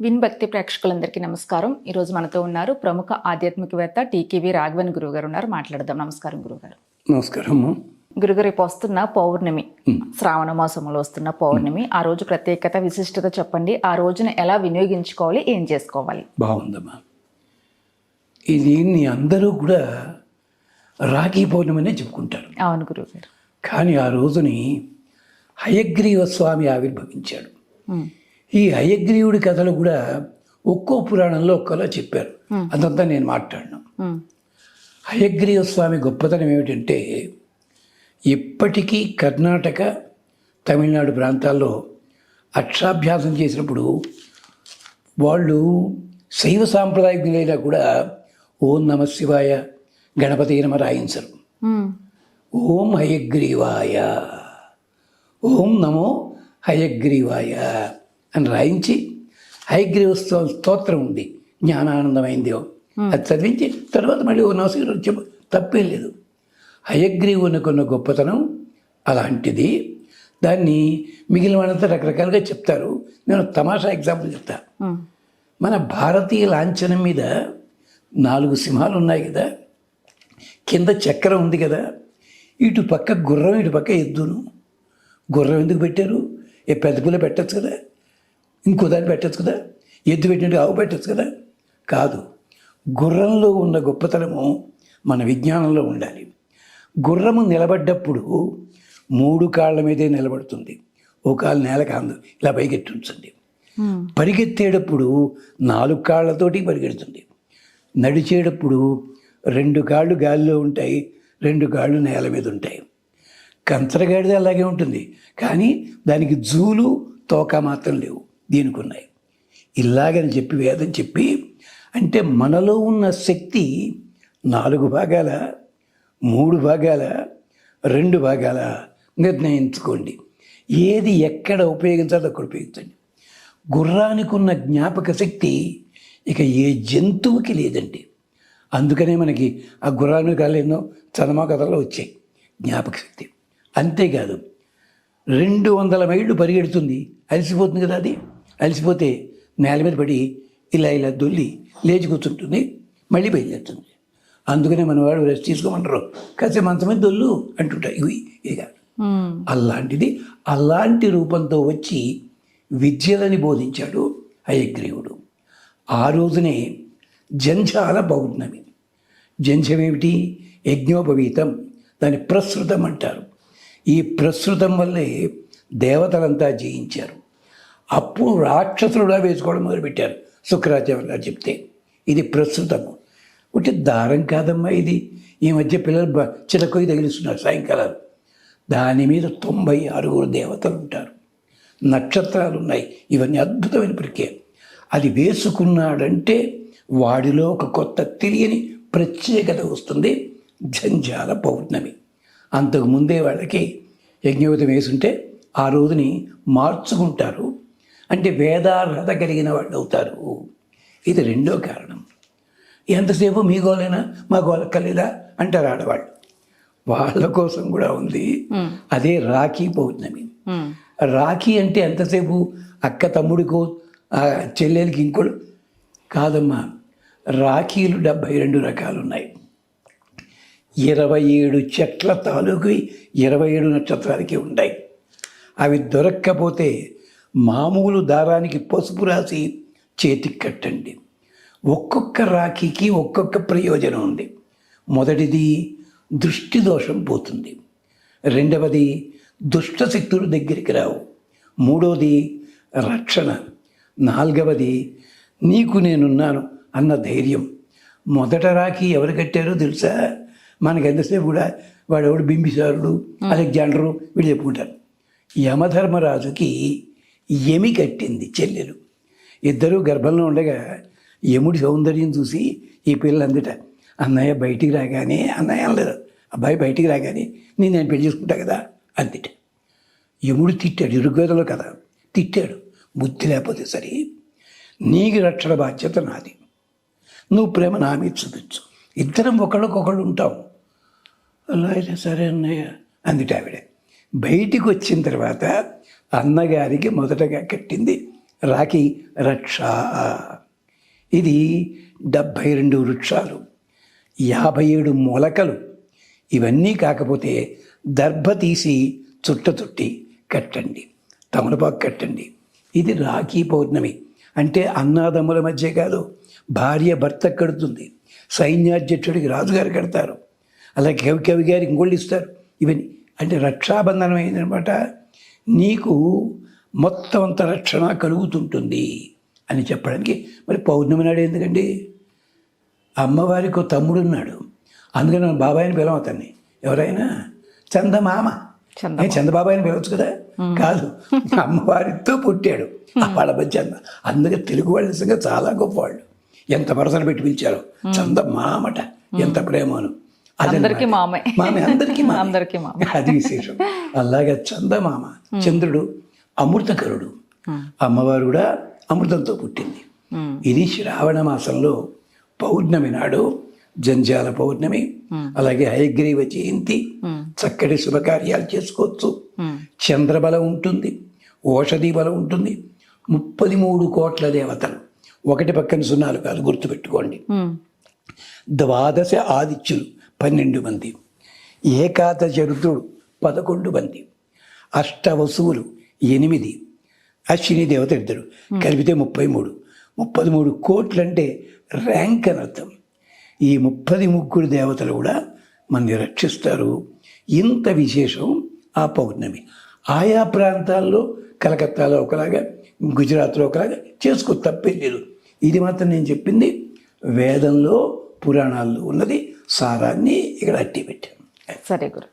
Win భక్తి ప్రేక్షకులందరికీ నమస్కారం. ఈ రోజు మనతో ఉన్నారు ప్రముఖ ఆధ్యాత్మికవేత్త టీకేవి రాఘవన్ గురువు గారు ఉన్నారు. మాట్లాడదాం. నమస్కారం గురుగారు నమస్కారము. గురుగారు రేపు వస్తున్న పౌర్ణమి శ్రావణ మాసంలో వస్తున్న పౌర్ణమి ఆ రోజు ప్రత్యేకత విశిష్టత చెప్పండి. ఆ రోజున ఎలా వినియోగించుకోవాలి ఏం చేసుకోవాలి? బాగుందమ్మా ఇది అందరూ కూడా రాఖీ పౌర్ణమనే చెప్పుకుంటారు. అవును గురుగారు కానీ ఆ రోజుని హయగ్రీవ స్వామి ఆవిర్భవించాడు. ఈ హయగ్రీవుడి కథలు కూడా ఒక్కో పురాణంలో ఒక్కోలా చెప్పారు. అదంతా నేను మాట్లాడినాను హయగ్రీవ స్వామి గొప్పతనం ఏమిటంటే ఇప్పటికీ కర్ణాటక తమిళనాడు ప్రాంతాల్లో అక్షరాభ్యాసం చేసినప్పుడు వాళ్ళు శైవ సాంప్రదాయకులైనా కూడా ఓం నమ శివాయ గణపతి నమ రాయించరు. ఓం హయగ్రీవాయ ఓం నమో హయగ్రీవాయ. అని రాయించి హయగ్రీవ స్తో స్తోత్రం ఉంది. జ్ఞానానందమైంది. అది చదివించి తర్వాత మళ్ళీ ఓ నమస్కారం చెప్పు తప్పేం లేదు. హయగ్రీవునికున్న గొప్పతనం అలాంటిది. దాన్ని మిగిలిన వాళ్ళంతా రకరకాలుగా చెప్తారు. నేను తమాషా ఎగ్జాంపుల్ చెప్తా. మన భారతీయ లాంఛనం మీద నాలుగు సింహాలు ఉన్నాయి కదా. కింద చక్రం ఉంది కదా. ఇటు పక్క గుర్రం ఇటు పక్క ఎద్దును. గుర్రం ఎందుకు పెట్టారు? ఏ పెద్ద పుల్ల పెట్టచ్చు కదా. ఇంకో దాన్ని పెట్టచ్చు కదా? ఎద్దు పెట్టినట్టు ఆవు పెట్టచ్చు కదా? కాదు. గుర్రంలో ఉన్న గొప్పతనము మన విజ్ఞానంలో ఉండాలి. గుర్రము నిలబడ్డప్పుడు మూడు కాళ్ళ మీదే నిలబడుతుంది. ఓ కాలు నేల కాదు ఇలా పైకెత్తి ఉంచండి పరిగెత్తేటప్పుడు నాలుగు కాళ్ళతోటి పరిగెడుతుంది. నడిచేటప్పుడు రెండు కాళ్ళు గాలిలో ఉంటాయి రెండు కాళ్ళు నేల మీద ఉంటాయి. కంచరగాడిది అలాగే ఉంటుంది. కానీ దానికి జూలు తోక మాత్రం లేవు. దీనికి ఉన్నాయి ఇలాగని చెప్పి వేదం చెప్పి అంటే మనలో ఉన్న శక్తి నాలుగు భాగాల మూడు భాగాల రెండు భాగాల నిర్ణయించుకోండి. ఏది ఎక్కడ ఉపయోగించాలో అక్కడ ఉపయోగించండి. గుర్రానికి ఉన్న జ్ఞాపక శక్తి ఇక ఏ జంతువుకి లేదండి. అందుకనే మనకి ఆ గుర్రాన్ని కాలేనో చదమా కథలో వచ్చాయి. జ్ఞాపక శక్తి. అంతేకాదు రెండు వందల మైళ్ళు పరిగెడుతుంది. అలసిపోతుంది కదా అది? అలసిపోతే నేల మీద పడి ఇలా ఇలా దొల్లి లేచి కూర్చుంటుంది మళ్ళీ బయలుదేరుతుంది. అందుకనే మన వాడు రెస్ట్ తీసుకోమంటారు. కాసేపు మంచం మీద దొల్లు అంటుంటారు. ఇవి ఇది కాదు. అలాంటిది అలాంటి రూపంతో వచ్చి విద్యలని బోధించాడు హయగ్రీవుడు. ఆ రోజునే జంఝాల పౌర్ణమి. జంఝం ఏమిటి? యజ్ఞోపవీతం. దాని ప్రసృతం అంటారు. ఈ ప్రసృతం వల్లే దేవతలంతా జయించారు. అప్పుడు రాక్షసులుగా వేసుకోవడం మొదలుపెట్టారు. శుక్రాచార్య గారు చెప్తే ఇది ప్రస్తుతము. ఒకటి దారం కాదమ్మా ఇది. ఈ మధ్య పిల్లలు బ- చిలకొయ్యి తగిలిస్తున్నారు సాయంకాలాలు. దాని మీద తొంభై ఆరుగురు దేవతలు ఉంటారు. నక్షత్రాలు ఉన్నాయి. ఇవన్నీ అద్భుతమైన ప్రక్రియ. అది వేసుకున్నాడంటే వాడిలో ఒక కొత్త తెలియని ప్రత్యేకత వస్తుంది. జంజాల పౌర్ణమి. అంతకు ముందే వాళ్ళకి యజ్ఞోపతం వేసుంటే ఆ రోజుని మార్చుకుంటారు అంటే వేదార్హత కలిగిన వాళ్ళు అవుతారు. ఇది రెండో కారణం. ఎంతసేపు మీ గోలైనా? మా గోల కలిదా? అంటారు ఆడవాళ్ళు. వాళ్ళ కోసం కూడా ఉంది. అదే రాఖీ పౌర్ణమి. రాఖీ అంటే ఎంతసేపు? అక్క తమ్ముడికో చెల్లెలకి ఇంకోడు కాదమ్మా రాఖీలు డెబ్భై రెండు రకాలు ఉన్నాయి ఇరవై ఏడు చెట్ల తాలూకు ఇరవై ఏడు నక్షత్రాలకి ఉన్నాయి అవి దొరక్కపోతే మామూలు దారానికి పసుపు రాసి చేతికి కట్టండి. ఒక్కొక్క రాఖీకి ఒక్కొక్క ప్రయోజనం ఉంది. మొదటిది దృష్టి దోషం పోతుంది. రెండవది దుష్ట శక్తులు దగ్గరికి రావు. మూడవది రక్షణ. నాలుగవది నీకు నేనున్నాను అన్న ధైర్యం. మొదట రాఖీ ఎవరు కట్టారో తెలుసా? మనకి ఎంతసేపు కూడా వాడెవడు? బింబిసారుడు అలెగ్జాండరు వీళ్ళు చెప్పుకుంటారు. యమధర్మరాజుకి ఎమి కట్టింది చెల్లెలు. ఇద్దరూ గర్భంలో ఉండగా యముడి సౌందర్యం చూసి ఈ పిల్లలు అందుట అన్నయ్య బయటికి రాగానే అన్నయ్య అనలేదు. అబ్బాయి బయటికి రాగానే నేను నేను పెళ్ళి చేసుకుంటా కదా అందుట. యముడు తిట్టాడు ఇరుగోదలో కదా. తిట్టాడు బుద్ధి లేకపోతే సరే. నీకు రక్షణ బాధ్యత నాది. నువ్వు ప్రేమ నా మీద చూపించు. ఇద్దరం ఒకళ్ళకొకళ్ళు ఉంటాం. అలా అయితే సరే అన్నయ్య అందుట ఆవిడ. బయటికి వచ్చిన తర్వాత అన్నగారికి మొదటగా కట్టింది రాఖీ రక్ష. ఇది డెబ్భై రెండు వృక్షాలు యాభై ఏడు మొలకలు. ఇవన్నీ కాకపోతే దర్భ తీసి చుట్ట చుట్టి కట్టండి తమలపాకు కట్టండి. ఇది రాఖీ పౌర్ణమి. అంటే అన్నాదమ్ముల మధ్య కాదు భార్య భర్త కడుతుంది. సైన్యాధ్యక్షుడికి రాజుగారు కడతారు. అలాగే కవి కవి గారికి ఇంకోళ్ళు ఇస్తారు. ఇవన్నీ అంటే రక్షాబంధనం అయిందనమాట. నీకు మొత్తం అంత రక్షణ కలుగుతుంటుంది అని చెప్పడానికి మరి పౌర్ణమి నాడు ఎందుకండి? అమ్మవారికి తమ్ముడు ఉన్నాడు అందుకని మనం బాబాయిని పిలవం అతన్ని. ఎవరైనా? చందమామ. ఏ చందబాబాయిని పిలవచ్చు కదా? కాదు. అమ్మవారితో పుట్టాడు. వాళ్ళ మధ్య అంద- అందుకే తెలుగు వాళ్ళు నిజంగా చాలా గొప్పవాళ్ళు. ఎంత వరసలు పెట్టి పిలిచారు. చందమామట. ఎంత ప్రేమను. అందరికీ మామే. మామే అందరికీ. అందరికీ మామే. అది విశేషం. అలాగే చందమామ చంద్రుడు అమృతకరుడు. అమ్మవారు కూడా అమృతంతో పుట్టింది. ఇది శ్రావణ మాసంలో పౌర్ణమి నాడు జంజాల పౌర్ణమి అలాగే హయగ్రీవ జయంతి చక్కటి శుభకార్యాలు చేసుకోవచ్చు. చంద్రబలం ఉంటుంది ఓషధి బలం ఉంటుంది. ముప్పది మూడు కోట్ల దేవతలు. ఒకటి పక్కన సున్నాలు కాదు గుర్తుపెట్టుకోండి. ద్వాదశ ఆదిత్యులు. పన్నెండు మంది. ఏకాదశ రుద్రుడు పదకొండు మంది. అష్టవసువులు ఎనిమిది. అశ్విని దేవత ఇద్దరు. కలిపితే ముప్పై మూడు ముప్పది మూడు కోట్లు అంటే ర్యాంక్ అని అర్థం. ఈ ముప్పది ముగ్గురు దేవతలు కూడా మనని రక్షిస్తారు. ఇంత విశేషం ఆ పౌర్ణమి. ఆయా ప్రాంతాల్లో కలకత్తాలో ఒకలాగా గుజరాత్లో ఒకలాగా చేసుకో తప్పేం లేదు. ఇది మాత్రం నేను చెప్పింది వేదంలో పురాణాల్లో ఉన్నది. సారాన్ని ఇక్కడ అట్టి పెట్టాను సరే గురు.